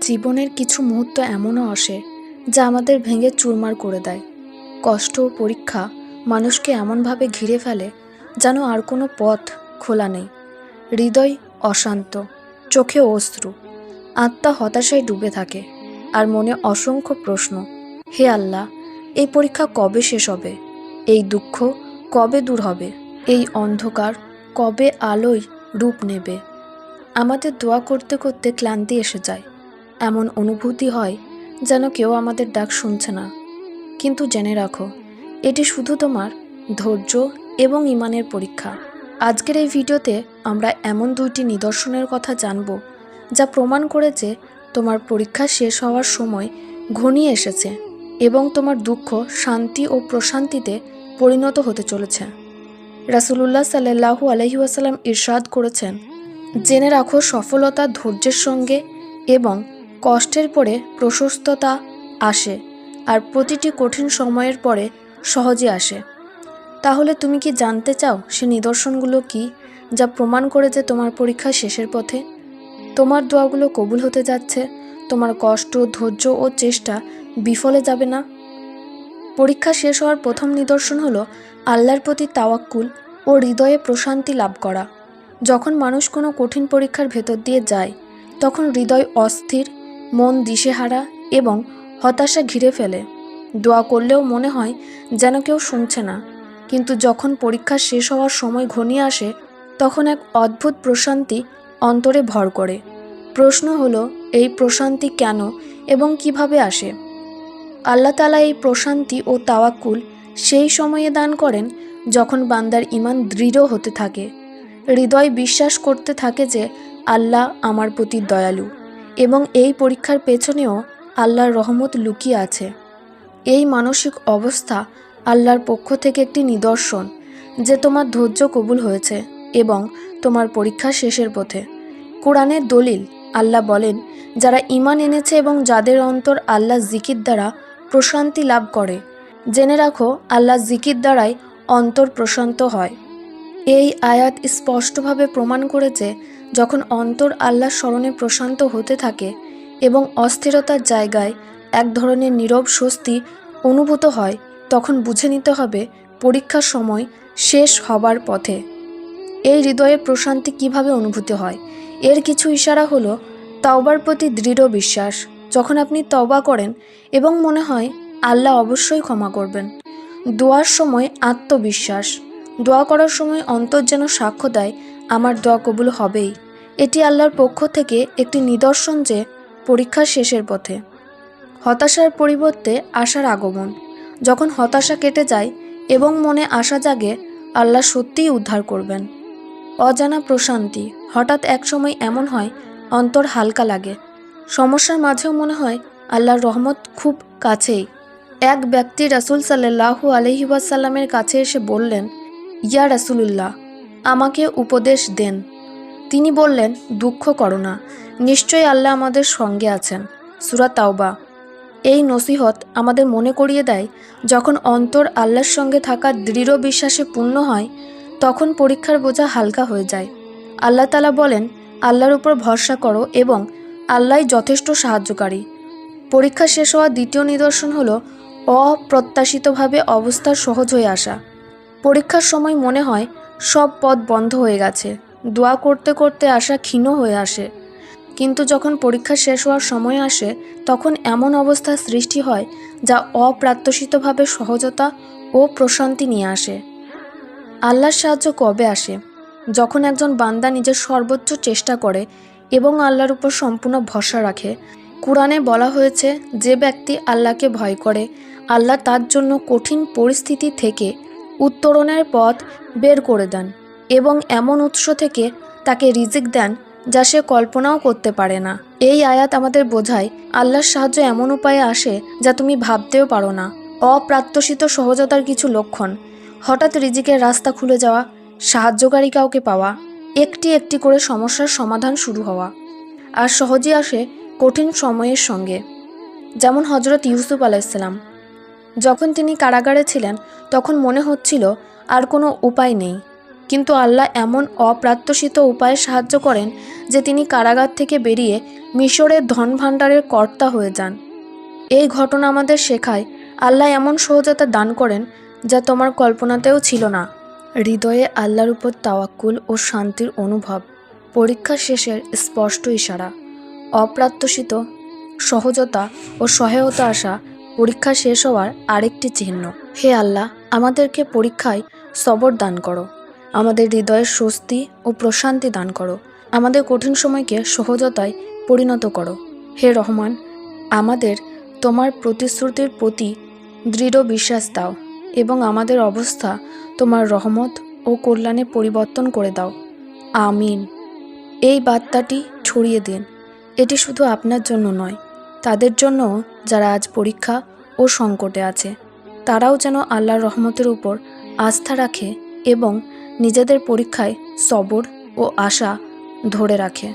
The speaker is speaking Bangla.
জীবনের কিছু মুহূর্ত এমনও আসে যা আমাদের ভেঙে চুরমার করে দেয়। কষ্ট ও পরীক্ষা মানুষকে এমনভাবে ঘিরে ফেলে যেন আর কোনো পথ খোলা নেই। হৃদয় অশান্ত, চোখে অশ্রু, আত্মা হতাশায় ডুবে থাকে আর মনে অসংখ্য প্রশ্ন, হে আল্লাহ, এই পরীক্ষা কবে শেষ হবে? এই দুঃখ কবে দূর হবে? এই অন্ধকার কবে আলোয় রূপ নেবে? আমাদের দোয়া করতে করতে ক্লান্তি এসে যায়। এমন অনুভূতি হয় যেন কেউ আমাদের ডাক শুনছে না। কিন্তু জেনে রাখো, এটি শুধু তোমার ধৈর্য এবং ইমানের পরীক্ষা। আজকের এই ভিডিওতে আমরা এমন দুইটি নিদর্শনের কথা জানব যা প্রমাণ করেছে তোমার পরীক্ষা শেষ হওয়ার সময় ঘনিয়ে এসেছে এবং তোমার দুঃখ, শান্তি ও প্রশান্তিতে পরিণত হতে চলেছে। রাসুলুল্লাহ সাল্লাহু আলহিউসাল্লাম ইরশাদ করেছেন, জেনে রাখো সফলতা ধৈর্যের সঙ্গে এবং কষ্টের পরে প্রশস্ততা আসে আর প্রতিটি কঠিন সময়ের পরে সহজে আসে। তাহলে তুমি কি জানতে চাও সে নিদর্শনগুলো কি যা প্রমাণ করে যে তোমার পরীক্ষা শেষের পথে? তোমার দোয়াগুলো কবুল হতে যাচ্ছে, তোমার কষ্ট, ধৈর্য ও চেষ্টা বিফলে যাবে না? পরীক্ষা শেষ হওয়ার প্রথম নিদর্শন হলো আল্লাহর প্রতি তাওয়াক্কুল ও হৃদয়ে প্রশান্তি লাভ করা। যখন মানুষ কোনো কঠিন পরীক্ষার ভেতর দিয়ে যায়, তখন হৃদয় অস্থির মন দিশেহারা এবং হতাশা ঘিরে ফেলে। দোয়া করলেও মনে হয় যেন কেউ শুনছে না। কিন্তু যখন পরীক্ষা শেষ হওয়ার সময় ঘনিয়ে আসে, তখন এক অদ্ভুত প্রশান্তি অন্তরে ভর করে। প্রশ্ন হলো, এই প্রশান্তি কেন এবং কীভাবে আসে? আল্লাহ তালা এই প্রশান্তি ও তাওয়াক্কুল সেই সময়ে দান করেন যখন বান্দার ইমান দৃঢ় হতে থাকে। হৃদয় বিশ্বাস করতে থাকে যে, আল্লাহ আমার প্রতি দয়ালু। এবং এই পরীক্ষার পেছনেও আল্লাহর রহমত লুকিয়ে আছে। এই মানসিক অবস্থা আল্লাহর পক্ষ থেকে একটি নিদর্শন যে তোমার ধৈর্য কবুল হয়েছে এবং তোমার পরীক্ষা শেষের পথে। কোরআনের দলিল আল্লাহ বলেন, যারা ইমান এনেছে এবং যাদের অন্তর আল্লাহ জিকির দ্বারা প্রশান্তি লাভ করে, জেনে রাখো আল্লাহ জিকির দ্বারাই অন্তর প্রশান্ত হয়। এই আয়াত স্পষ্টভাবে প্রমাণ করেছে যখন অন্তর আল্লাহ স্মরণে প্রশান্ত হতে থাকে এবং অস্থিরতার জায়গায় এক ধরনের নীরব স্বস্তি অনুভূত হয়, তখন বুঝে নিতে হবে পরীক্ষার সময় শেষ হবার পথে। এই হৃদয়ে প্রশান্তি কীভাবে অনুভূতি হয়? এর কিছু ইশারা হলো তাওবার প্রতি দৃঢ় বিশ্বাস। যখন আপনি তওবা করেন এবং মনে হয় আল্লাহ অবশ্যই ক্ষমা করবেন, দোয়ার সময় আত্মবিশ্বাস। দোয়া করার সময় অন্তর যেন সাক্ষ্য দেয়, আমার দোয়া কবুল হবেই। এটি আল্লাহর পক্ষ থেকে একটি নিদর্শন যে পরীক্ষা শেষের পথে। হতাশার পরিবর্তে আশার আগমন। যখন হতাশা কেটে যায় এবং মনে আশা জাগে, আল্লাহ সত্যিই উদ্ধার করবেন। অজানা প্রশান্তি, হঠাৎ একসময় এমন হয়, অন্তর হালকা লাগে। সমস্যার মাঝেও মনে হয়, আল্লাহর রহমত খুব কাছেই। এক ব্যক্তি রাসুল সাল্লাহু আলহি ওয়াসাল্লামের কাছে এসে বললেন ইয়া রাসুলুল্লাহ, আমাকে উপদেশ দেন। তিনি বললেন, দুঃখ করো না, নিশ্চয়ই আল্লাহ আমাদের সঙ্গে আছেন। সুরা তাওবা। এই নসিহত আমাদের মনে করিয়ে দেয়, যখন অন্তর আল্লাহর সঙ্গে থাকা দৃঢ় বিশ্বাসে পূর্ণ হয়, তখন পরীক্ষার বোঝা হালকা হয়ে যায়। আল্লাহ তালা বলেন, আল্লাহর উপর ভরসা করো এবং আল্লাহ যথেষ্ট সাহায্যকারী। পরীক্ষা শেষ হওয়া দ্বিতীয় নিদর্শন হল, অপ্রত্যাশিতভাবে অবস্থা সহজ হয়ে আসা। পরীক্ষার সময় মনে হয় সব পথ বন্ধ হয়ে গেছে। দোয়া করতে করতে আসা ক্ষীণ হয়ে আসে। কিন্তু যখন পরীক্ষা শেষ হওয়ার সময় আসে, তখন এমন অবস্থার সৃষ্টি হয় যা অপ্রাত্যশিতভাবে সহজতা ও প্রশান্তি নিয়ে আসে। আল্লাহর সাহায্য কবে আসে? যখন একজন বান্দা নিজের সর্বোচ্চ চেষ্টা করে এবং আল্লাহর উপর সম্পূর্ণ ভরসা রাখে, কোরআনে বলা হয়েছে, যে ব্যক্তি আল্লাহকে ভয় করে, আল্লাহ তার জন্য কঠিন পরিস্থিতি থেকে উত্তরণের পথ বের করে দেন এবং এমন উৎস থেকে তাকে রিজিক দেন যা সে কল্পনাও করতে পারে না। এই আয়াত আমাদের বোঝায় আল্লাহর সাহায্য এমন উপায়ে আসে যা তুমি ভাবতেও পারো না। অপ্রাত্যশিত সহজতার কিছু লক্ষণ, হঠাৎ রিজিকের রাস্তা খুলে যাওয়া, সাহায্যকারী কাউকে পাওয়া, একটি একটি করে সমস্যার সমাধান শুরু হওয়া, আর সহজে আসে কঠিন সময়ের সঙ্গে। যেমন হজরত ইউসুফ আলাইসাল্লাম যখন তিনি কারাগারে ছিলেন, তখন মনে হচ্ছিল আর কোনো উপায় নেই। কিন্তু আল্লাহ এমন অপ্রাত্যসিত উপায়ে সাহায্য করেন যে তিনি কারাগার থেকে বেরিয়ে মিশরের ধন ভাণ্ডারের কর্তা হয়ে যান। এই ঘটনা আমাদের শেখায়, আল্লাহ এমন সহজতা দান করেন যা তোমার কল্পনাতেও ছিল না। হৃদয়ে আল্লাহর উপর তাওয়াক্কুল ও শান্তির অনুভব, পরীক্ষা শেষের স্পষ্ট ইশারা অপ্রাত্যসিত সহজতা ও সহায়তা আসা পরীক্ষা শেষ হওয়ার আরেকটি চিহ্ন। হে আল্লাহ, আমাদেরকে পরীক্ষায় সবর দান করো। আমাদের হৃদয়ের স্বস্তি ও প্রশান্তি দান করো। আমাদের কঠিন সময়কে সহজতায় পরিণত করো। হে রহমান, আমাদের তোমার প্রতিশ্রুতির প্রতি দৃঢ় বিশ্বাস দাও এবং আমাদের অবস্থা তোমার রহমত ও কল্যাণে পরিবর্তন করে দাও। আমিন। এই বার্তাটি ছড়িয়ে দিন। এটি শুধু আপনার জন্য নয়, তাদের জন্য যারা আজ পরীক্ষা ও সংকটে আছে। তারাও যেন আল্লাহর রহমতের উপর আস্থা রাখে এবং নিজেদের পরীক্ষায় সবর ও আশা ধরে রাখে।